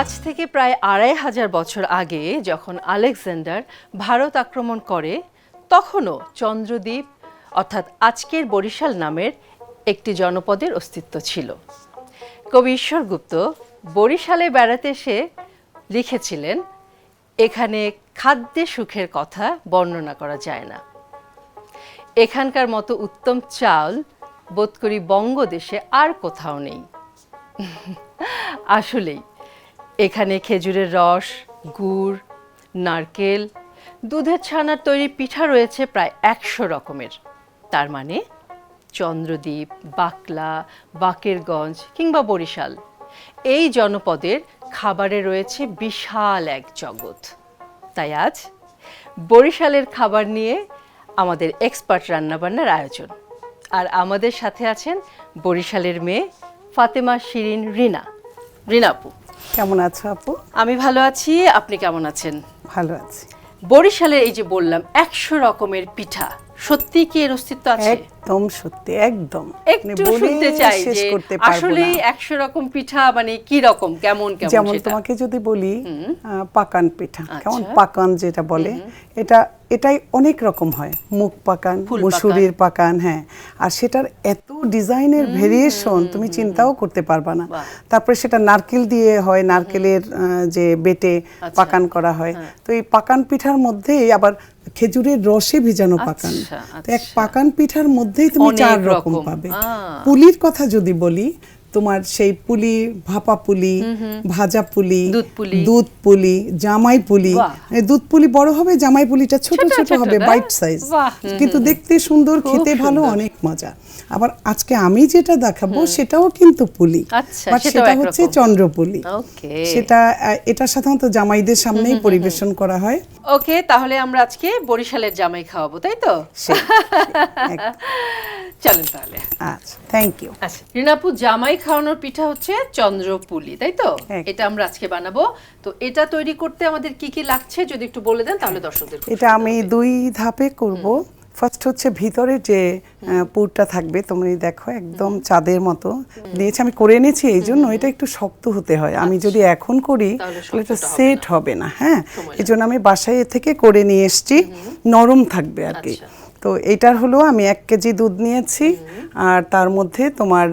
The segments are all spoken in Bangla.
আজ থেকে প্রায় আড়াই হাজার বছর আগে যখন আলেকজান্ডার ভারত আক্রমণ করে, তখনও চন্দ্রদ্বীপ, অর্থাৎ আজকের বরিশাল নামের একটি জনপদের অস্তিত্ব ছিল। কবি ঈশ্বরগুপ্ত বরিশালে বেড়াতে এসে লিখেছিলেন, এখানে খাদ্যে সুখের কথা বর্ণনা করা যায় না। এখানকার মতো উত্তম চাল বোধ করি বঙ্গদেশে আর কোথাও নেই। আসলেই এখানে খেজুরের রস, গুড়, নারকেল, দুধের ছানার তৈরি পিঠা রয়েছে প্রায় একশো রকমের। তার মানে চন্দ্রদ্বীপ, বাকলা, বাকেরগঞ্জ কিংবা বরিশাল। এই জনপদের খাবারে রয়েছে বিশাল এক জগৎ। তাই আজ বরিশালের খাবার নিয়ে আমাদের এক্সপার্ট রান্নাবান্নার আয়োজন। আর আমাদের সাথে আছেন বরিশালের মেয়ে ফাতেমা শিরিন রিনা। রিনা আপু। কেমন আছো আপু? আমি ভালো আছি আপনি কেমন আছেন? ভালো আছি। বরিশালের এই যে বললাম একশো রকমের পিঠা সত্যি কি এর অস্তিত্ব আছে? একদম সত্যি একদম। একটু মানে শুনতে চাই যে আসলে না। একশো রকম পিঠা মানে কি রকম কেমন কেমন যেমন তোমাকে যদি বলি পাকান পিঠা কেমন? আচ্ছা। পাকান যেটা বলে এটা এটাই অনেক রকম হয়। মুখ পাকান মুসুরির পাকান হ্যাঁ। আর সেটার এত ডিজাইনের ভেরিয়েশন তুমি চিন্তাও করতে পারবা না। তারপরে সেটা নারকেল দিয়ে হয় নারকেলের যে বেটে আচ্ছা। পাকান করা হয়। তো এই পাকান পিঠার মধ্যেই আবার খেজুরের রসে ভিজানো পাকান। আচ্ছা, তো এক। পাকান পিঠার মধ্যেই তুমি চার রকম রকম। পাবে পুলির কথা যদি বলি তোমার সেই পুলি ভাপা পুলি ভাজা পুলি দুধ পুলি। দুধ পুলি জামাই পুলি। দুধ পুলি বড় হবে জামাই পুলিটা ছোট ছোট হবে বাইট সাইজ কিন্তু দেখতে সুন্দর খেতে ভালো অনেক মজা। আবার আজকে আমি যেটা দেখাবো সেটাও কিন্তু পুলি। আচ্ছা, সেটা হচ্ছে চন্দ্রপুলি। ওকে। সেটা এটা সাধারণত জামাইদের সামনেই পরিবেশন করা হয়। ওকে তাহলে আমরা আজকে বরিশালের জামাই খাওয়াবো তাই তো? চলেন তাহলে। আচ্ছা থ্যাংক ইউ আচ্ছা রিনাপু জামাই খাওয়ানোর পিঠা হচ্ছে চন্দ্রপুলি তাই তো। এটা আমরা আজকে বানাবো। তো এটা তৈরি করতে আমাদের কি কি লাগছে যদি একটু বলে দেন তাহলে দর্শকদের এটা আমি দুই ধাপে করব। ফার্স্ট হচ্ছে ভিতরে যে পুরটা থাকবে তুমি দেখো একদম চাঁদের মতো। দিয়েছে আমি করে এনেছি এই জন্য এটা একটু শক্ত হতে হয়। আমি যদি এখন করি তাহলে তাহলে এটা সেট হবে না হ্যাঁ? এই জন্য আমি বাসায় থেকে করে নিয়ে এসেছি। নরম থাকবে আর কি। আচ্ছা। তো এইটার হলো আমি এক কেজি দুধ নিয়েছি আর তার মধ্যে তোমার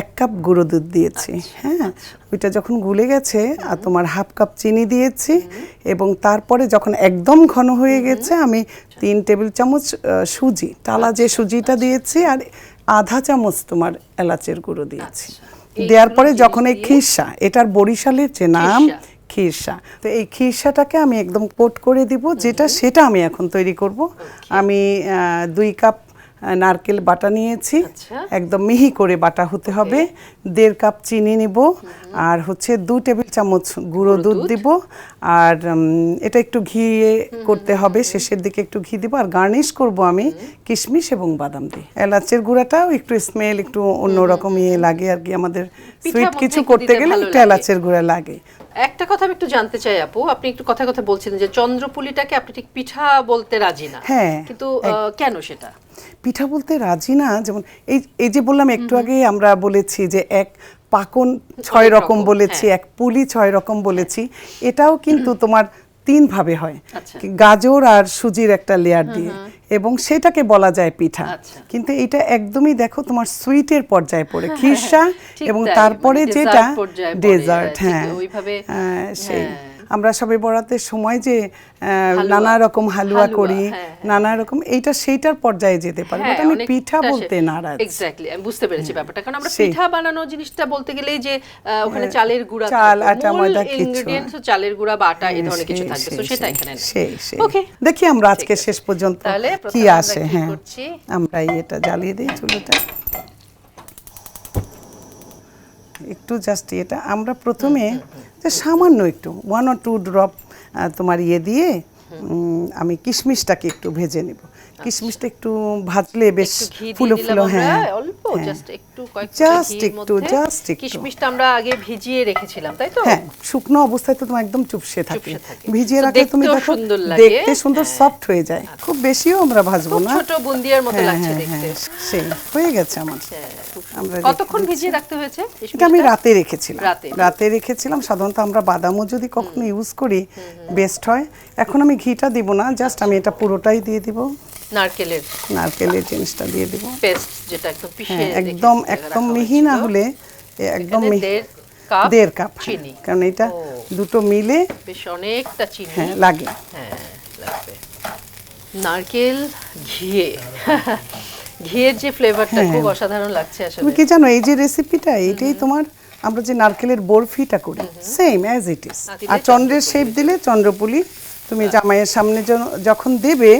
এক কাপ গুঁড়ো দুধ দিয়েছি। আচ্ছা, হ্যাঁ ওইটা যখন গুলে গেছে আর তোমার হাফ কাপ চিনি দিয়েছি এবং তারপরে যখন একদম ঘন হয়ে গেছে আমি তিন টেবিল চামচ সুজি টালা যে আচ্ছা, সুজিটা দিয়েছি আর আধা চামচ তোমার এলাচের গুঁড়ো দিয়েছি। আচ্ছা। দেওয়ার পরে যখন এই খিরসা এটার বরিশালের যে নাম খিরসা। তো এই খিরসাটাকে আমি একদম কোট করে দিব যেটা সেটা আমি এখন তৈরি করব। আমি দুই কাপ নারকেল বাটা নিয়েছি। আচ্ছা। একদম মিহি করে বাটা হতে হবে। দেড় কাপ চিনি নিব। আর হচ্ছে দু টেবিল চামচ গুঁড়ো দুধ দিব। আর এটা একটু ঘি করতে হবে। শেষের দিকে একটু ঘি দিব। আর গার্নিশ করব আমি কিশমিশ এবং বাদাম দিয়ে। এলাচের গুঁড়াটাও একটু স্মেল একটু অন্যরকম ইয়ে লাগে আর কি। আমাদের সুইট কিছু করতে গেলে একটু এলাচের গুঁড়া লাগে। একটা কথা আমি একটু জানতে চাই আপু। আপনি একটু কথা কথা বলছিলেন যে চন্দ্রপুলিটাকে আপনি ঠিক পিঠা বলতে রাজি না। হ্যাঁ, কিন্তু কেন সেটা? পিঠা বলতে রাজি না? যেমন এই এই যে বললাম একটু আগে আমরা বলেছি যে এক পাকন ছয় রকম বলেছি হ্যাঁ। এক পুলি ছয় রকম বলেছি। এটাও কিন্তু তোমার তিন ভাবে হয়। আচ্ছা। গাজর আর সুজির একটা লেয়ার দিয়ে। এবং সেটাকে বলা যায় পিঠা। আচ্ছা। কিন্তু এটা একদমই দেখো তোমার সুইটের পর্যায়ে পড়ে। খিরসা এবং তারপরে মানে যেটা ডেজার্ট হ্যাঁ হ্যাঁ, সেই। হ্যাঁ। আমরা সবে বরাতের সময় যে নানা রকম হালুয়া করি হ্যাঁ, হ্যাঁ। নানা রকম এইটা সেইটার পর্যায়ে যেতে পারে। হ্যাঁ, বাট আমি পিঠা বলতে নারাজ। এক্স্যাক্টলি আমি বুঝতে পেরেছি ব্যাপারটা। কারণ আমরা পিঠা বানানো জিনিসটা বলতে গেলেই যে ওখানে চালের গুঁড়া চাল, আটা, ময়দা ingredients চালের গুঁড়া বা আটা এই ধরনের কিছু থাকবে তো সেটা এখানে সেই, সেই। ওকে দেখি আমরা আজকে শেষ পর্যন্ত কি আসে হ্যাঁ। আমরা এটা জ্বালিয়ে দিই চুলোটা। একটু জাস্ট এটা আমরা প্রথমে যে সামান্য একটু ওয়ান অর টু ড্রপ তোমার ইয়ে দিয়ে আমি কিশমিশটাকে একটু ভেজে নেব। কিশমিশটা একটু ভাজলে বেশ ফুলো ফুলো হ্যাঁ। অল্প হ্যাঁ। জাস্ট একটু কয়েক Just একটু, just একটু। কিশমিশটা আমরা আগে ভিজিয়ে রেখেছিলাম তাই তো? হ্যাঁ শুকনো অবস্থায় তো তোমার একদম চুপসে থাকে। ভিজিয়ে রাখলে তুমি দেখো সুন্দর লাগে। দেখতে সুন্দর সফট হয়ে যায়। খুব বেশিও আমরা ভাজবো না। ছোট বুন্দিয়ার মতো হ্যাঁ, লাগছে হ্যাঁ, দেখতে। হ্যাঁ, সেই হয়ে গেছে আমার। হ্যাঁ, আমরা কতক্ষণ ভিজিয়ে রাখতে হয়েছে এটা আমি রাতে রেখেছিলাম। রাতে। রেখেছিলাম সাধারণত আমরা বাদামও যদি কখনো ইউজ করি বেস্ট হয়। এখন আমি ঘিটা দিব না জাস্ট আমি এটা পুরোটাই দিয়ে দিব। নারকেলের। নারকেলের জিনিসটা দিয়ে দিব। পেস্ট যেটা একদম পিষে হ্যাঁ একদম একদম মিহি না হলে একদম দেড় কাপ চিনি। কারণ এটা দুটো মিলে বেশ অনেকটা চিনি। হ্যাঁ লাগে। হ্যাঁ লাগবে। নারকেল ঘিয়ে। ঘিয়ের যে ফ্লেভারটা হ্যাঁ। খুব অসাধারণ লাগছে আসলে। তুমি কি জানো এই যে রেসিপিটা এইটাই তোমার আমরা যে নারকেলের বরফিটা করি সেম অ্যাজ ইট ইজ আর চন্দ্রের শেপ দিলে। চন্দ্রপুলি তুমি জামাইয়ের সামনে যখন দেবে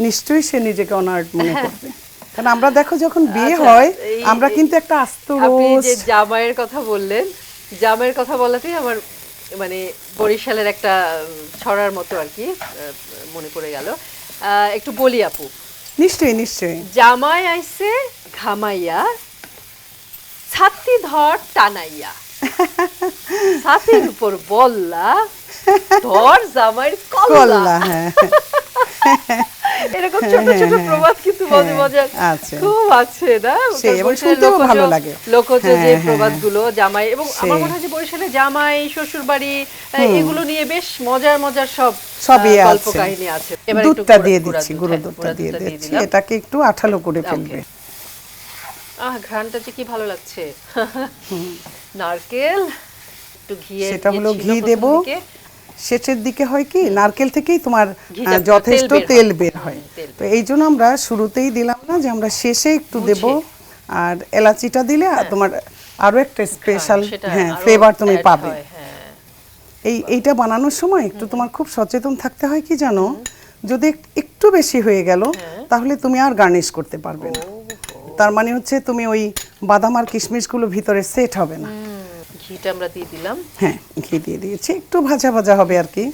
নিশ্চয়ই সে নিজেকে অনার্ড মনে করবে। কারণ আমরা দেখো যখন বিয়ে আচ্ছা, হয় আমরা কিন্তু একটা আস্ত আপনি যে জামাইয়ের কথা বললেন জামাইয়ের কথা বলাতেই আমার মানে বরিশালের একটা ছড়ার মতো আর কি মনে পড়ে গেল। একটু বলি আপু। নিশ্চয়ই নিশ্চয়ই। জামাই আইছে ঘামাইয়া ছাতি ধর টানাইয়া। ছাতির উপর বললা ধর জামাইয়ের কল্লা হ্যাঁ। এরকম ছোট ছোট প্রবাদ কিন্তু মজা মজা। খুব আছে না? সেই, এবং শুনতেও ভালো লাগে। লোকজ যে হ্যাঁ, হ্যাঁ, প্রবাদগুলো জামাই এবং আমার মনে হয় যে বরিশালে জামাই শ্বশুর বাড়ি এগুলো নিয়ে বেশ মজার মজার সব সবই আছে। কাহিনী আছে। দুধটা দিয়ে দিচ্ছি গুঁড়ো হ্যাঁ, দুধটা দিয়ে দিচ্ছি। এটাকে একটু আঠালো করে ফেলবে। আহ ঘ্রাণটা যে কি ভালো লাগছে। নারকেল একটু ঘিয়ে সেটা হলো ঘি দেব। শেষের দিকে হয় কি? নারকেল থেকেই তোমার যথেষ্ট তেল বের হয়। হয়। তো এই জন্য আমরা শুরুতেই দিলাম না যে আমরা শেষে একটু দেব। আর এলাচিটা দিলে আর তোমার আরও একটা স্পেশাল হ্যাঁ ফ্লেভার তুমি পাবে। হ্যাঁ। এই এইটা বানানোর সময় একটু তোমার খুব সচেতন থাকতে হয় কি জানো? যদি একটু বেশি হয়ে গেল হ্যাঁ। তাহলে তুমি আর গার্নিশ করতে পারবে না। তার মানে হচ্ছে তুমি ওই বাদাম আর কিশমিশগুলো ভিতরে সেট হবে না। ঘিটা আমরা দিয়ে দিলাম। হ্যাঁ ঘি দিয়ে দিয়েছি। একটু ভাজা ভাজা হবে আর কি।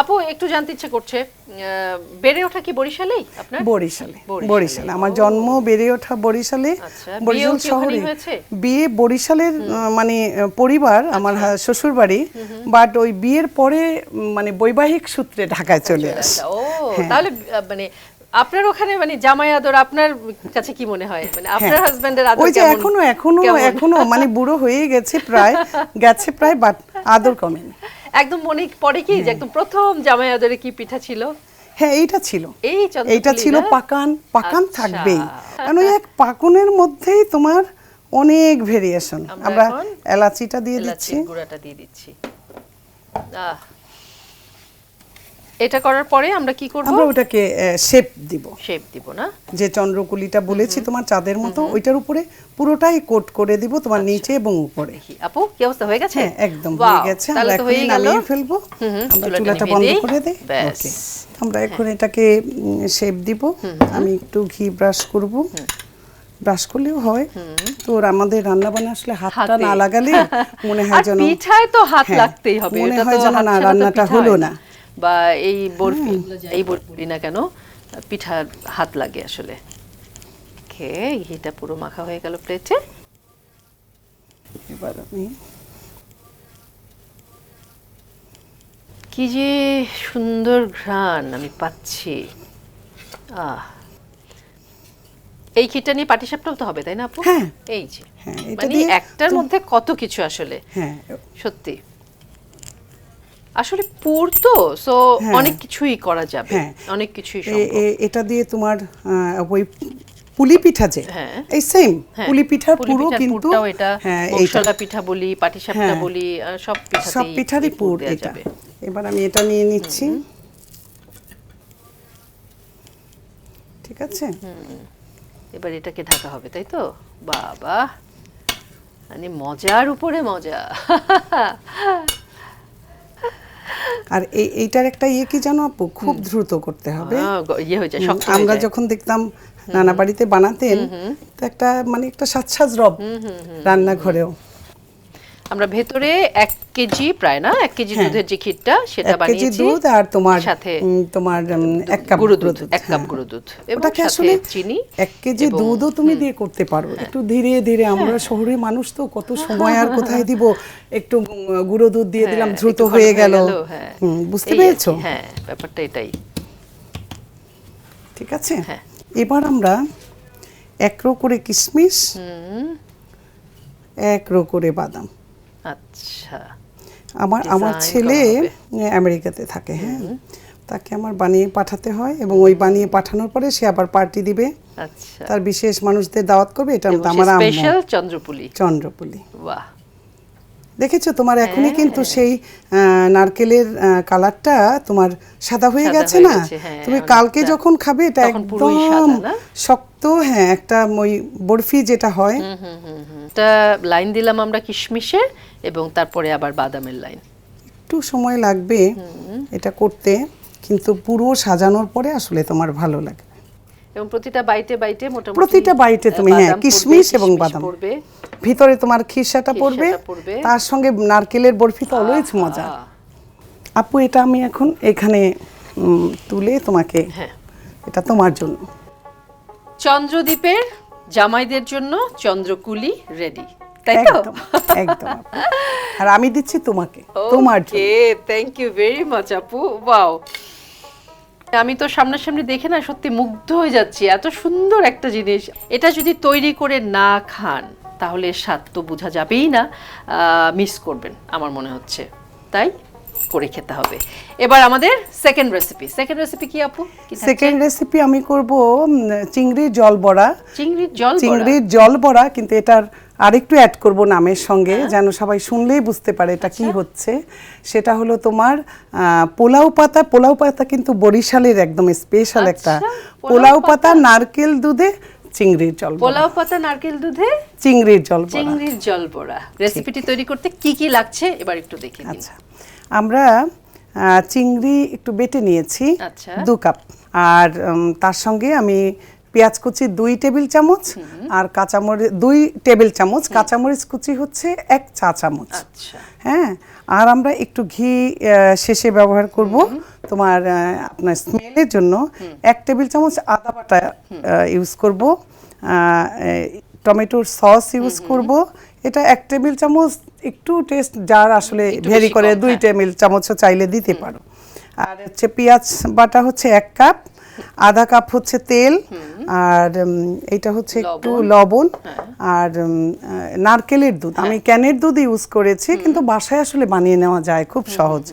আপু একটু জানতে ইচ্ছে করছে বেড়ে ওঠা কি বরিশালেই আপনার? বরিশালে বরিশালে, বরিশালে। আমার জন্ম বেড়ে ওঠা বরিশালে। আচ্ছা, বরিশাল শহরে। বিয়ে বরিশালের মানে পরিবার আমার আচ্ছা। শ্বশুর বাড়ি বাট ওই বিয়ের পরে মানে বৈবাহিক সূত্রে ঢাকায় চলে আসে। আচ্ছা, ও তাহলে মানে আপনার ওখানে মানে জামাই আদর আপনার কাছে কি মনে হয়? মানে আপনার হ্যাঁ। হাজবেন্ডের আদর ওই যে এখনও এখনও? এখনও মানে বুড়ো হয়ে গেছে প্রায় গেছে প্রায় বাট আদর কমেনি। একদম মনে পড়ে কি যে একদম প্রথম জামাই আদরে কি পিঠা ছিল? হ্যাঁ এইটা ছিল। এই এইটা ছিল পাকান পাকান আচ্ছা। থাকবেই। কারণ ওই এক পাকনের মধ্যেই তোমার অনেক ভেরিয়েশন আমরা এলাচিটা দিয়ে দিচ্ছি। গুঁড়াটা দিয়ে দিচ্ছি। আহ এটা করার পরে আমরা কি করব? আমরা ওটাকে শেপ দিব। শেপ দিব না? যে চন্দ্রকুলিটা বলেছি তোমার চাঁদের মতো ওইটার উপরে পুরোটাই কোট করে দিব তোমার নিচে এবং উপরে। আপু কি অবস্থা হয়ে গেছে? হ্যাঁ একদম হয়ে গেছে। তাহলে আমরা তো এখন হয়ে নামিয়ে ফেলব। আমরা চুলাটা বন্ধ করে দেই। ওকে আমরা এখন এটাকে শেপ দিব। আমি একটু ঘি ব্রাশ করব। ব্রাশ করলেও হয়। তো আমাদের রান্না বান্না আসলে হাতটা না লাগালে মনে হয় যেন পিঠায় তো হাত হ্যাঁ, লাগতেই হবে। মনে হয় যেন না রান্নাটা হলো না। বা এই বরফি এই বরফি না কেন পিঠার হাত লাগে আসলে। ওকে ঘিটা পুরো মাখা হয়ে গেল প্লেটে। এবার আমি কি যে সুন্দর ঘ্রাণ আমি পাচ্ছি। আহ। এই খিটটা নিয়ে পাটিসাপটাও তো হবে তাই না আপু? হ্যাঁ। এই যে। হ্যাঁ, মানে একটার মধ্যে কত কিছু আসলে? হ্যাঁ। সত্যি। আসলে পুর তো সো হ্যাঁ। অনেক কিছুই করা যাবে। হ্যাঁ। অনেক কিছুই সম্ভব। এটা দিয়ে তোমার ওই পুলি পিঠা যে হ্যাঁ। এই সেম পুলি পিঠার পুরো কিন্তু হ্যাঁ এইটা পিঠা বলি পাটিসাপটা হ্যাঁ। বলি সব পিঠাতেই সব পিঠারই পুর এটা। এবার আমি এটা নিয়ে নিচ্ছি। ঠিক আছে? এবার এটাকে ঢাকা হবে তাই তো? বাবা মানে মজার উপরে মজা। আর এই এইটার একটা ইয়ে কি জানো আপু? খুব দ্রুত করতে হবে। ইয়ে আমরা যখন দেখতাম নানা বাড়িতে বানাতেন তো একটা মানে একটা সাজ সাজ রব রান্নাঘরেও। আমরা ভেতরে এক কেজি প্রায় না? এক কেজি হ্যাঁ। দুধের যে ক্ষীরটা সেটা এক কেজি দুধ আর তোমার সাথে তোমার এক কাপ গুঁড়ো দুধ এক কাপ হ্যাঁ। গুঁড়ো দুধ এবং আসলে চিনি এক কেজি দুধও তুমি দিয়ে করতে পারো। একটু ধীরে ধীরে আমরা শহরের মানুষ তো কত সময় আর কোথায় দিব? একটু গুঁড়ো দুধ দিয়ে দিলাম হ্যাঁ, দ্রুত হয়ে গেল। হ্যাঁ। বুঝতে পেরেছ? হ্যাঁ ব্যাপারটা এটাই। ঠিক আছে? হ্যাঁ। এবার আমরা এক রো করে কিশমিশ এক রো করে বাদাম। আচ্ছা। আমার আমার ছেলে আমেরিকাতে থাকে হ্যাঁ। তাকে আমার বানিয়ে পাঠাতে হয় এবং ওই বানিয়ে পাঠানোর পরে সে আবার পার্টি দিবে। আচ্ছা। তার বিশেষ মানুষদের দাওয়াত করবে এটা আমার স্পেশাল চন্দ্রপুলি। চন্দ্রপুলি। বাহ। দেখেছ? তোমার এখনই হ্যাঁ। কিন্তু সেই নারকেলের কালারটা তোমার সাদা হয়ে গেছে না? হ্যাঁ, তুমি কালকে যখন খাবে এটা একদম শক্ত হ্যাঁ একটা ওই বরফি যেটা হয়। একটা লাইন দিলাম আমরা কিশমিশের এবং তারপরে আবার বাদামের লাইন। একটু সময় লাগবে এটা করতে কিন্তু পুরো সাজানোর পরে আসলে তোমার ভালো লাগে। এবং প্রতিটা বাইটে বাইটে মোটামুটি প্রতিটা বাইটে তুমি, হ্যাঁ, কিশমিশ এবং বাদাম। পড়বে। ভিতরে তোমার খিরসাটা পড়বে। তার সঙ্গে নারকেলের বরফি তো অলওয়েজ মজা। আপু এটা আমি এখন এখানে তুলে তোমাকে হ্যাঁ। এটা তোমার জন্য। চন্দ্রদ্বীপের জামাইদের জন্য চন্দ্রকুলি রেডি তাই তো? একদম আর আমি দিচ্ছি তোমাকে তোমার জন্য। থ্যাংক ইউ ভেরি মাচ আপু। ওয়াও আমি তো সামনাসামনি দেখে না সত্যি মুগ্ধ হয়ে যাচ্ছি। এত সুন্দর একটা জিনিস। এটা যদি তৈরি করে না খান, তাহলে স্বাদ তো বোঝা যাবেই না। মিস করবেন, আমার মনে হচ্ছে। তাই? করে খেতে হবে। এবার আমাদের সেকেন্ড রেসিপি সেকেন্ড রেসিপি কি আপু? সেকেন্ড রেসিপি আমি করব চিংড়ির জল বড়া। চিংড়ির জল। চিংড়ির জল বড়া কিন্তু এটার আরেকটু অ্যাড করব নামের সঙ্গে যেন সবাই শুনলেই বুঝতে পারে এটা কি হচ্ছে। সেটা হলো তোমার পোলাও পাতা। পোলাও পাতা কিন্তু বরিশালের একদম স্পেশাল একটা। আচ্ছা, পোলাও পোলাও পাতা? নারকেল দুধে চিংড়ির জল পোলাও পাতা নারকেল দুধে চিংড়ির জল চিংড়ির জল বড়া। রেসিপিটি তৈরি করতে কি কি লাগছে এবার একটু দেখে আচ্ছা। আমরা চিংড়ি একটু বেটে নিয়েছি আচ্ছা। দু কাপ। আর তার সঙ্গে আমি পেঁয়াজ কুচি দুই টেবিল চামচ আর কাঁচামরিচ দুই টেবিল চামচ। কাঁচামরিচ কুচি হচ্ছে এক চা চামচ। আচ্ছা। হ্যাঁ? আর আমরা একটু ঘি শেষে ব্যবহার করব তোমার আপনার স্মেলের জন্য। এক টেবিল চামচ আদা বাটা ইউজ করব। টমেটোর সস ইউজ করব। এটা এক টেবিল চামচ একটু টেস্ট যার আসলে ভেরি করে দুই হ্যাঁ। টেবিল চামচও চাইলে দিতে পারো। আর হচ্ছে পেঁয়াজ বাটা হচ্ছে এক কাপ আধা কাপ হচ্ছে তেল আর এটা হচ্ছে একটু লবণ। আর নারকেলের দুধ। আমি ক্যানের দুধ ইউজ করেছি কিন্তু বাসায় আসলে বানিয়ে নেওয়া যায় খুব সহজ।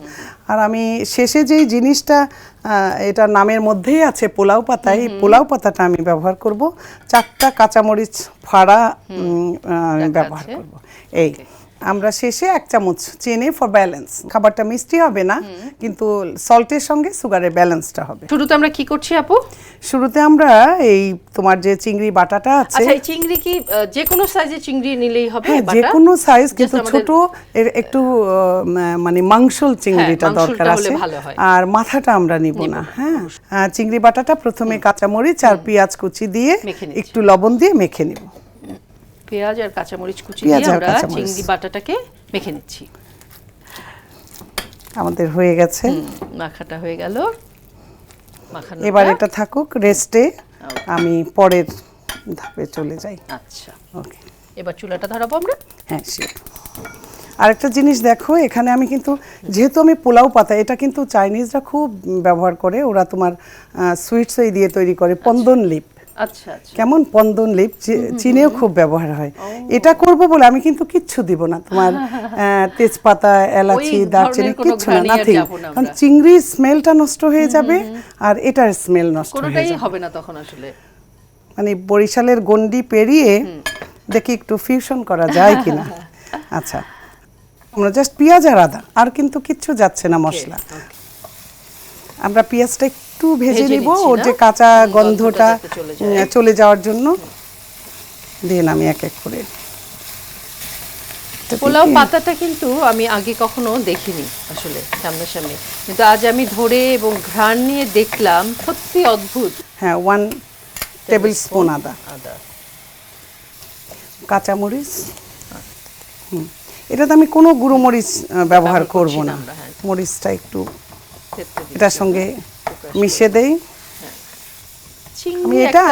আর আমি শেষে যেই জিনিসটা এটা নামের মধ্যেই আছে পোলাও পাতা এই পোলাও পাতাটা আমি ব্যবহার করব। চারটা কাঁচামরিচ ফাড়া ব্যবহার। করব। এই। আমরা শেষে এক চামচ চিনি ফর ব্যালেন্স খাবারটা মিষ্টি হবে না কিন্তু সল্টের সঙ্গে সুগারের ব্যালেন্সটা হবে। শুরুতে আমরা কি করছি আপু? শুরুতে আমরা এই তোমার যে চিংড়ি বাটাটা আছে আচ্ছা এই চিংড়ি কি যে কোনো সাইজের চিংড়ি নিলেই হবে হ্যাঁ যে কোনো সাইজ কিন্তু ছোট এর একটু মানে মাংসল চিংড়িটা দরকার আছে। আর মাথাটা আমরা নিব না হ্যাঁ। চিংড়ি বাটাটা প্রথমে কাঁচামরিচ আর পেঁয়াজ কুচি দিয়ে একটু লবণ দিয়ে মেখে নিব। পেঁয়াজ আর কাঁচামরিচ কুচি দিয়ে আমরা চিংড়ি বাটাটাকে মেখে নিচ্ছি। আমাদের হয়ে গেছে। মাখাটা হয়ে গেল। মাখানো এবার এটা থাকুক রেস্টে। আমি পরের ধাপে চলে যাই। আচ্ছা। ওকে এবার চুলাটা ধরাবো আমরা। হ্যাঁ শিওর আরেকটা জিনিস দেখো এখানে আমি কিন্তু যেহেতু আমি পোলাও পাতা এটা কিন্তু চাইনিজরা খুব ব্যবহার করে। ওরা তোমার সুইটস এই দিয়ে তৈরি করে পন্দন লিপ। আচ্ছা আচ্ছা কেমন পন্দন লিপ চীনেও খুব ব্যবহার হয়। এটা করব বলে আমি কিন্তু কিচ্ছু দিব না। তোমার তেজপাতা এলাচি দারচিনি কিচ্ছু না নাথিং কারণ। চিংড়ির স্মেলটা নষ্ট হয়ে যাবে আর এটার স্মেল নষ্ট হয়ে হবে না তখন আসলে। মানে বরিশালের গন্ডি পেরিয়ে দেখি একটু ফিউশন করা যায় কিনা। আচ্ছা আমরা জাস্ট পেঁয়াজ আর আদা আর কিন্তু কিচ্ছু যাচ্ছে না মশলা। আমরা পেঁয়াজটা একটু ভেজে নিব ওর যে কাঁচা গন্ধটা চলে যাওয়ার জন্য। দিন আমি এক এক করে। পোলাও। পাতাটা কিন্তু আমি আগে কখনো দেখিনি আসলে সামনাসামনি। কিন্তু আজ আমি ধরে এবং ঘ্রাণ নিয়ে দেখলাম সত্যি অদ্ভুত। হ্যাঁ ওয়ান টেবিল স্পুন আদা। আদা। কাঁচামরিচ। হুম। এটাতে আমি কোনো গুঁড়ো মরিচ ব্যবহার করব না হ্যাঁ। মরিচটা একটু এটার সঙ্গে মিশে দেই। আমি এটা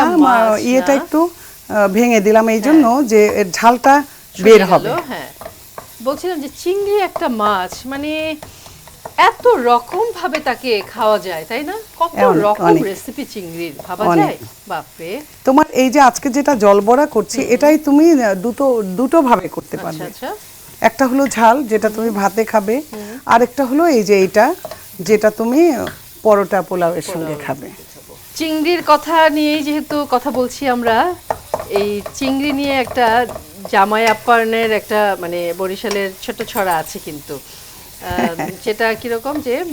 ইয়েটা একটু ভেঙে দিলাম এই জন্য যে এর ঝালটা বের হবে। হ্যাঁ। বলছিলাম যে চিংড়ি একটা মাছ মানে এত রকম ভাবে তাকে খাওয়া যায় তাই না? কত রকম রেসিপি চিংড়ির ভাবা যায়? বাপরে। তোমার এই যে আজকে যেটা জল বড়া করছি এটাই তুমি দুটো দুটো ভাবে করতে আচ্ছা পারবে। আচ্ছা। একটা হলো ঝাল যেটা তুমি ভাতে খাবে। আর একটা হলো এই যে এইটা যেটা তুমি পরোটা পোলাওয়ের সঙ্গে খাবে। চিংড়ির কথা নিয়েই যেহেতু কথা বলছি আমরা এই চিংড়ি নিয়ে একটা জামাই আপ্যায়নের একটা মানে বরিশালের ছোট ছড়া আছে কিন্তু। আহ, সেটা কীরকম যে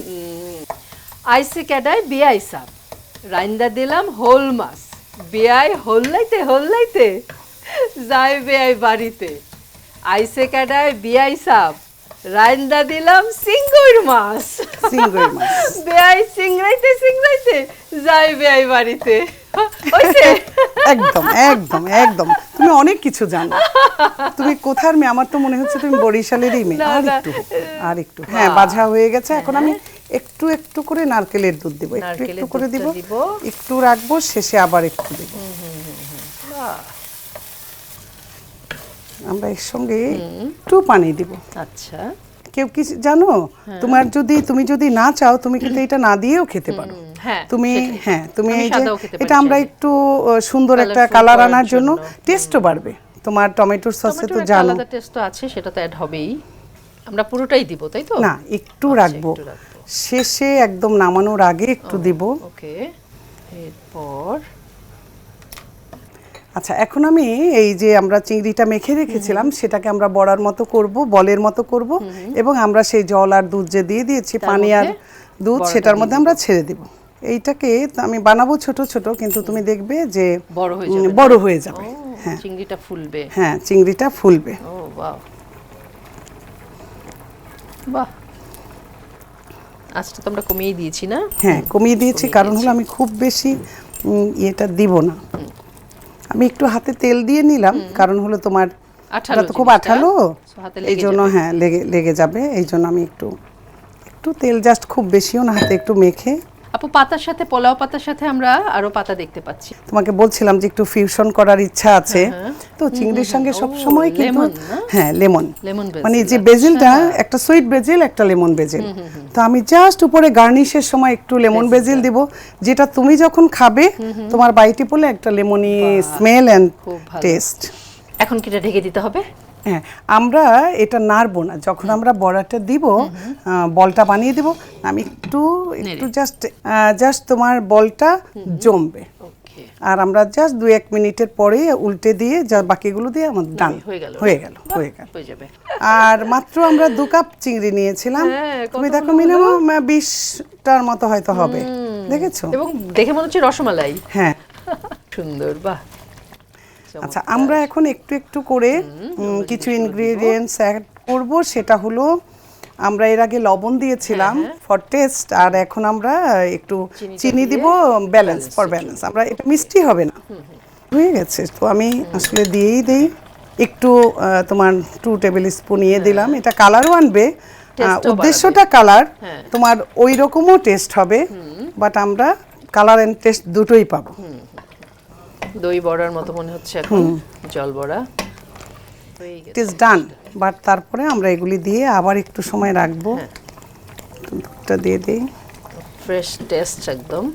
আইসে ক্যাডায় বেআই সাপ। রাইন্দা দিলাম হোল মাছ। বেয়াই হল্লাইতে হল্লাইতে যায় বেয়াই বাড়িতে। আইসে ক্যাডায় বিয়াই সাপ। রাইন্দা দিলাম সিঙ্গুর মাছ। সিঙ্গুর মাছ। বেয়াই সিংড়াইতে সিংড়াইতে যাই বেয়াই বাড়িতে। হইছে? একদম একদম একদম। তুমি অনেক কিছু জানো। তুমি কোথার মেয়ে? আমার তো মনে হচ্ছে তুমি বরিশালেরই মেয়ে। আর একটু আর একটু হ্যাঁ বাজা হয়ে গেছে। এখন আমি একটু একটু করে নারকেলের দুধ দিব। একটু একটু করে দিব। একটু রাখব শেষে আবার একটু দেব। আমরা এর সঙ্গে একটু পানি দিব। আচ্ছা। কেউ কি জানো? তোমার যদি তুমি যদি না চাও তুমি কিন্তু এটা না দিয়েও খেতে পারো। হ্যাঁ তুমি হ্যাঁ তুমি এই যে এটা আমরা একটু সুন্দর একটা কালার আনার জন্য। টেস্টও বাড়বে। তোমার টমেটোর সসে তো জানো টেস্ট তো আছে সেটা তো অ্যাড হবেই। আমরা পুরোটাই দিব তাই তো? না একটু আচ্ছা, একটু রাখব। শেষে একদম নামানোর আগে একটু দিব। ওকে। এরপর আচ্ছা এখন আমি এই যে আমরা চিংড়িটা মেখে রেখেছিলাম সেটাকে আমরা বড়ার মতো করব বলের মতো করব এবং আমরা সেই জল আর দুধ যে দিয়ে দিয়েছি পানি আর দুধ সেটার মধ্যে আমরা ছেড়ে দিব। এইটাকে আমি বানাবো ছোট ছোট কিন্তু তুমি দেখবে যে বড় হয়ে যাবে হয়ে চিংড়িটা ফুলবে। হ্যাঁ চিংড়িটা ফুলবে। ও বাহ। বাহ। আজটা তো আমরা কমিয়ে দিয়েছি না? হ্যাঁ কমিয়ে দিয়েছি কারণ হলো আমি খুব বেশি ইয়েটা দিব না। আমি একটু হাতে তেল দিয়ে নিলাম কারণ হলো তোমার আঠালো তো খুব আঠালো। এই জন্য হ্যাঁ লেগে লেগে যাবে। এই জন্য আমি একটু একটু তেল জাস্ট খুব বেশিও না হাতে একটু মেখে আপু পাতার সাথে পোলাও পাতার সাথে আমরা আরও পাতা দেখতে পাচ্ছি। তোমাকে বলছিলাম যে একটু ফিউশন করার ইচ্ছা আছে। তো চিংড়ির সঙ্গে সব সময় কিন্তু হ্যাঁ লেমন। লেমন মানে যে বেজিলটা একটা সুইট বেজিল একটা লেমন বেজিল তো আমি জাস্ট উপরে গার্নিশের সময় একটু লেমন বেজিল দিব। যেটা তুমি যখন খাবে তোমার বাইটি পড়লে একটা লেমনি স্মেল অ্যান্ড টেস্ট এখন কি এটা ঢেকে দিতে হবে? হ্যাঁ আমরা এটা নাড়বো না। যখন আমরা বড়াটা দিব বলটা বানিয়ে দিব আমি একটু একটু জাস্ট জাস্ট তোমার বলটা জমবে। আর আমরা জাস্ট দু এক মিনিটের পরে উল্টে দিয়ে যা বাকিগুলো দিয়ে আমার ডান। হয়ে গেল। হয়ে গেল হয়ে গেল। আর মাত্র আমরা দু কাপ চিংড়ি নিয়েছিলাম। হ্যাঁ, তুমি দেখো মিনিমাম বিশটার মতো হয়তো হবে। দেখেছ? এবং দেখে মনে হচ্ছে রসমালাই। হ্যাঁ। সুন্দর বাহ। আচ্ছা আমরা এখন একটু একটু করে কিছু ইনগ্রেডিয়েন্টস অ্যাড করব সেটা হলো আমরা এর আগে লবণ দিয়েছিলাম ফর টেস্ট আর এখন আমরা একটু চিনি দিব ব্যালেন্স ফর ব্যালেন্স আমরা এটা মিষ্টি হবে না। হয়ে গেছে তো আমি আসলে দিয়েই দিই। একটু তোমার টু টেবিল স্পুন নিয়ে দিলাম এটা কালারও আনবে। উদ্দেশ্যটা কালার হ্যাঁ। তোমার ওই রকমও টেস্ট হবে বাট আমরা কালার অ্যান্ড টেস্ট দুটোই পাবো। দই বড়ার মতো মনে হচ্ছে এখন জল বড়া। ইট ইজ ডান বাট তারপরে আমরা এগুলি দিয়ে আবার একটু সময় রাখব। হ্যাঁ। দুধটা দিয়ে দিই। ফ্রেশ টেস্ট একদম।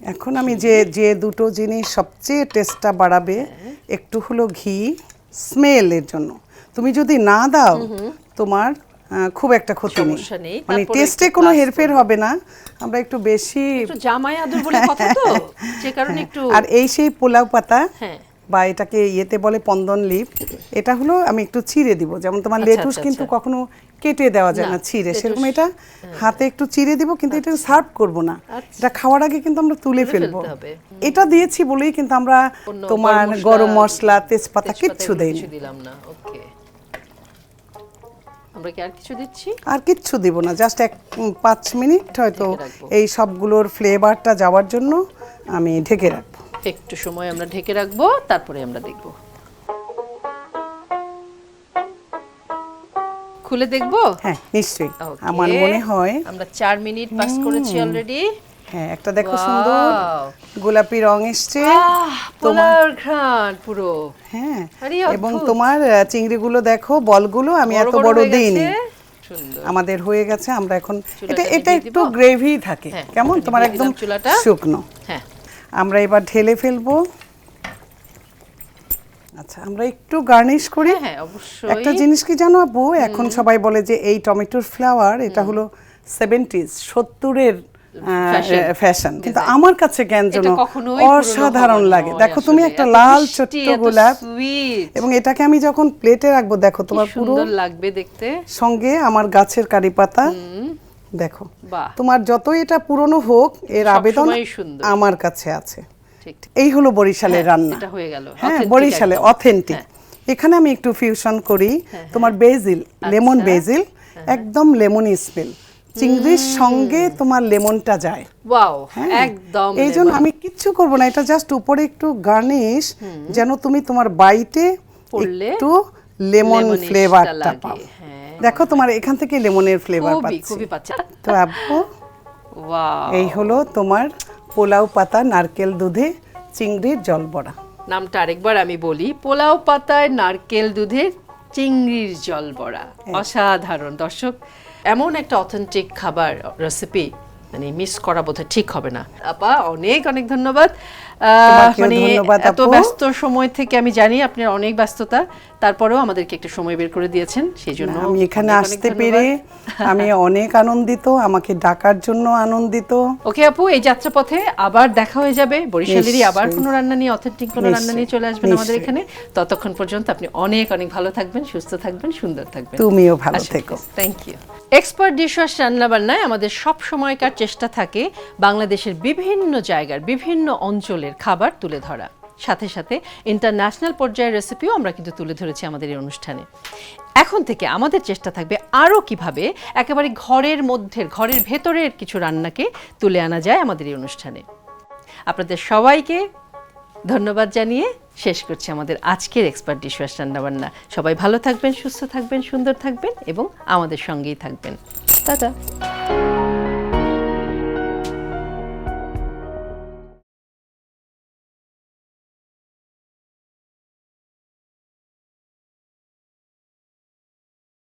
এখন আমি যে যে দুটো জিনিস সবচেয়ে টেস্টটা বাড়াবে হ্যাঁ। একটু হলো ঘি স্মেলের জন্য। তুমি যদি না দাও তোমার খুব একটা ক্ষতি নেই। মানে টেস্টে কোনো হেরফের হবে না। আমরা একটু বেশি একটু জামাই আদর বলে কথা তো। যে কারণে একটু আর এই সেই পোলাও পাতা হ্যাঁ। বা এটাকে ইয়েতে বলে পন্দন লিপ এটা হলো আমি একটু ছিঁড়ে দিব। যেমন তোমার আচ্ছা, লেটুস আচ্ছা, কিন্তু আচ্ছা। কখনো কেটে দেওয়া যায় না, ছিঁড়ে সেরকম এটা হাতে একটু চিড়ে দিব কিন্তু এটা সার্ভ করব না। এটা খাওয়ার আগে কিন্তু আমরা তুলে ফেলব। এটা দিয়েছি বলেই কিন্তু আমরা তোমার গরম মশলা, তেজপাতা কিচ্ছু দেইনি। দিলাম না। ওকে। আমরা কি আর কিছু দিচ্ছি? আর কিচ্ছু দিব না জাস্ট এক পাঁচ মিনিট হয়তো এই সবগুলোর ফ্লেভারটা যাওয়ার জন্য আমি ঢেকে রাখব। একটু সময় আমরা ঢেকে রাখব তারপরে আমরা দেখব। খুলে দেখব? হ্যাঁ নিশ্চয়ই। আমার মনে হয় আমরা চার মিনিট পাস করেছি অলরেডি হ্যাঁ একটা দেখো সুন্দর. গোলাপি রং এসছে। পোলার ঘ্রাণ পুরো। হ্যাঁ এবং তোমার চিংড়িগুলো দেখো বলগুলো আমি এত বড় দিইনি। আমাদের হয়ে গেছে আমরা এখন এটা এটা একটু? গ্রেভি থাকে। হ্যাঁ, কেমন? তোমার একদম। শুকনো। হ্যাঁ। আমরা এবার ঢেলে ফেলব। আচ্ছা আমরা একটু গার্নিশ করি। হ্যাঁ, অবশ্যই। একটা জিনিস কি জানো আপু? এখন সবাই বলে যে এই টমেটোর ফ্লাওয়ার এটা হলো সেভেন্টিজ সত্তরের. ফ্যাশন কিন্তু আমার কাছে কেন যেন অসাধারণ লাগে। দেখো তুমি একটা লাল ছোট্ট গোলাপ এবং এটাকে আমি যখন প্লেটে রাখব দেখো তোমার পুরো সুন্দর লাগবে দেখতে। সঙ্গে আমার গাছের কারি পাতা। দেখো তোমার যতই এটা পুরনো হোক এর আবেদন আমার কাছে আছে। এই হলো বরিশালের রান্না। হয়ে গেল। হ্যাঁ বরিশালে অথেন্টিক হ্যাঁ। এখানে আমি একটু ফিউশন করি। তোমার বেজিল লেমন। বেজিল একদম লেমন স্মেল চিংড়ির সঙ্গে তোমার লেমনটা যায়। ওয়াও হ্যাঁ। একদম এই জন্য আমি কিচ্ছু করব না এটা জাস্ট উপরে একটু গার্নিশ যেন তুমি তোমার বাইটে একটু লেমন ফ্লেভারটা পাও। হ্যাঁ। দেখো তোমার এখান থেকে লেমনের ফ্লেভার পাচ্ছি। খুবই পাচ্ছি। তো ওয়াও। এই হলো তোমার পোলাও পাতা নারকেল দুধে চিংড়ির জল বড়া নামটা আরেকবার আমি বলি পোলাও পাতায় নারকেল দুধের চিংড়ির জল বড়া হ্যাঁ। অসাধারণ। দর্শক এমন একটা অথেন্টিক খাবার রেসিপি মানে মিস করা বোধহয় ঠিক হবে না। আপা, অনেক অনেক ধন্যবাদ। মানে এত ব্যস্ত সময় থেকে আমি জানি আপনার অনেক ব্যস্ততা। তারপরেও আমাদেরকে একটু সময় বের করে দিয়েছেন সেই জন্য আমি এখানে আসতে পেরে আমি অনেক আনন্দিত আমাকে ডাকার জন্য আনন্দিত। ওকে আপু এই যাত্রাপথে আবার দেখা হয়ে যাবে। বরিশালেরই আবার কোনো রান্না নিয়ে অথেন্টিক কোনো রান্না নিয়ে চলে আসবেন আমাদের এখানে। ততক্ষণ পর্যন্ত আপনি অনেক অনেক ভালো থাকবেন সুস্থ থাকবেন সুন্দর থাকবেন। তুমিও ভালো থেকো। থ্যাংক ইউ এক্সপার্ট ডিশওয়াশ রান্নাবান্নায় আমাদের সব সময়কার চেষ্টা থাকে বাংলাদেশের বিভিন্ন জায়গার বিভিন্ন অঞ্চলের খাবার তুলে ধরা। সাথে সাথে ইন্টারন্যাশনাল পর্যায়ের রেসিপিও আমরা কিন্তু তুলে ধরেছি আমাদের এই অনুষ্ঠানে। এখন থেকে আমাদের চেষ্টা থাকবে আরও কীভাবে একেবারে ঘরের মধ্যের, ঘরের ভেতরের কিছু রান্নাকে তুলে আনা যায় আমাদের এই অনুষ্ঠানে। আপনাদের সবাইকে ধন্যবাদ জানিয়ে শেষ করছি আমাদের আজকের এক্সপার্ট ডিশওয়াশ রান্নাবান্না। সবাই ভালো থাকবেন, সুস্থ থাকবেন, সুন্দর থাকবেন এবং আমাদের সঙ্গেই থাকবেন। টাটা।